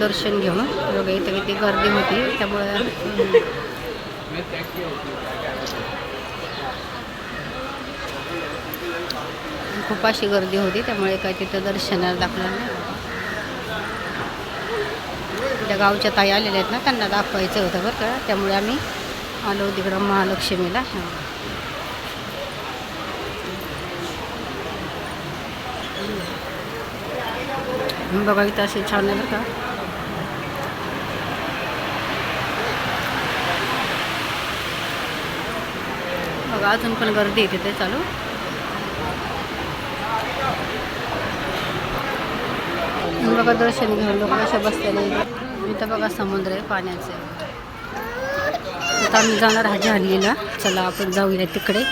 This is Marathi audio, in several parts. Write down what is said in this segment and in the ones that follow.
दर्शन घेऊन बघा इथं किती गर्दी होती त्यामुळे खूप अशी गर्दी होती त्यामुळे काय तिथं दर्शनाला दाखलं नाही. त्या गावच्या ताई आलेल्या आहेत ना त्यांना दाखवायचं होतं बरं का त्यामुळे आम्ही आलो तिकडं महालक्ष्मीला. बघा इथं असे छान आहे बरं का. बघा अजून पण गर्दी आहे तिथे चालू. बघा दर्शन घेऊन लोक कसे बसलेले इथं बघा समुद्र आहे पाण्याचे आता आम्ही जाणार हाजी हल्लीला चला आपण जाऊया तिकडे.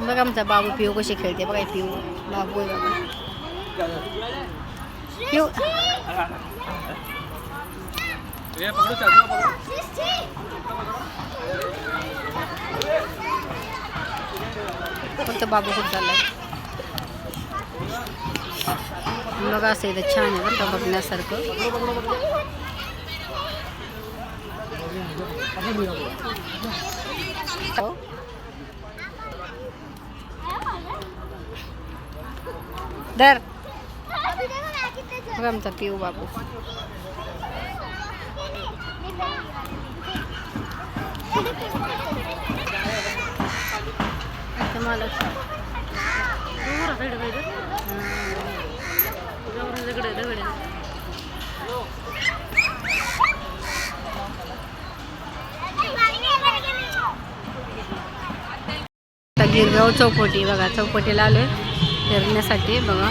बघा. आमचा बाबू पिऊ कशी खेळते. बघा पिऊ. बाबू आहे बघा. पिऊ फक्त बाबू खूप चाललाय बघा असं इथं छान आहे बरं का बघण्यासारखं हो धर बघा आमचा पिऊ बाबू. मला गिरगाव चौपटी बघा चौपटीला आलोय फिरण्यासाठी बघा.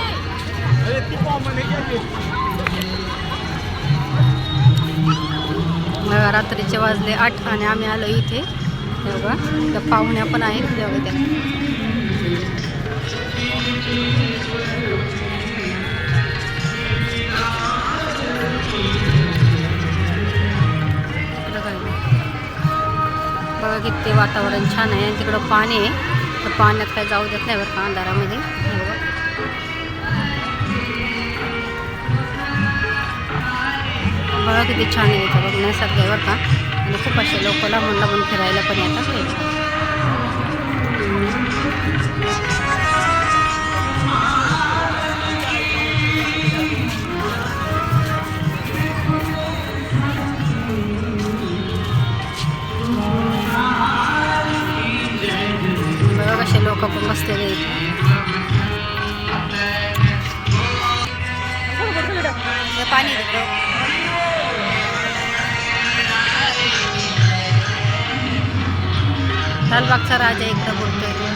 वाजले आठ आणि आम्ही आलो इथे. हे बघा त्या पाहुण्या पण आहेत. हे वातावरण छान तिकडं पाणी आहे. तर पाण्यात काय जाऊ देत नाही बरं का अंधारामध्ये. बघा किती छान आहे इथं बघण्यासारखं आहे बरं का. आणि खूप असे लोक लांबून लांबून फिरायला पण येतात बघा. कसे लोक पण बसलेले इथे हे पाणी लालबागचा राजा इकडं बोलतोय बघा.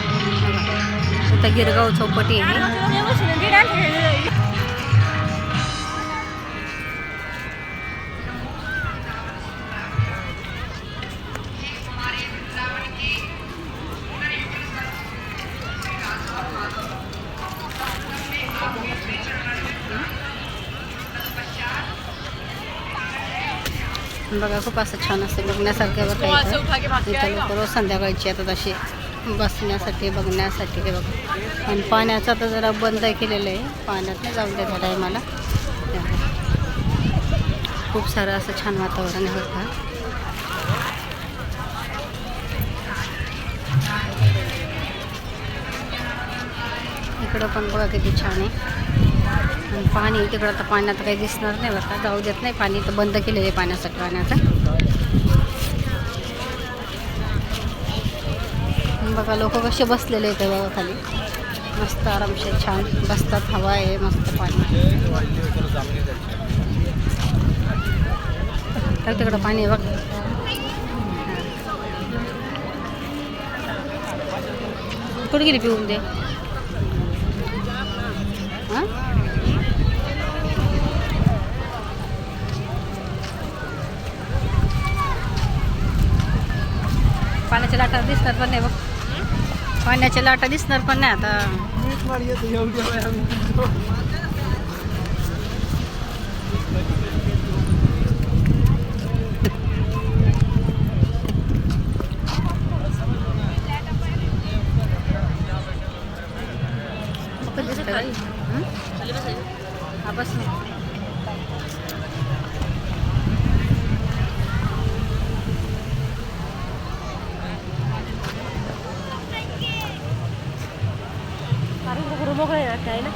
इथं गिरगाव चौपटी आहे बघा खूप असं छान असतं बघण्यासारखं बघा इथं. लोक रोज संध्याकाळची येतात असे बसण्यासाठी बघण्यासाठी हे बघा. आणि पाण्याचं आता जरा बंद केलेलं आहे. पाण्यात जाऊन द्या टायमाला खूप सारं असं छान वातावरण आहे का इकडं पण बघा किती छान आहे. आणि पाणी तिकडं आता पाण्यात काही दिसणार नाही बरं का. जाऊ देत नाही पाणी तर बंद केलेलं आहे पाण्यासाठी पाण्याचं बघा लोक कसे बसलेले आहेत बघा खाली. मस्त आरामशीर छान बसतात हवा आहे मस्त पाणी. तर तिकडं पाणी आहे बघ. कुठे गेली पिऊन दे हां? पाण्याच्या लाटा दिसणार पण नाही बघ. पाण्याच्या लाटा दिसणार पण नाही आता. बस हं? हा बस ना मोकळे आहे ना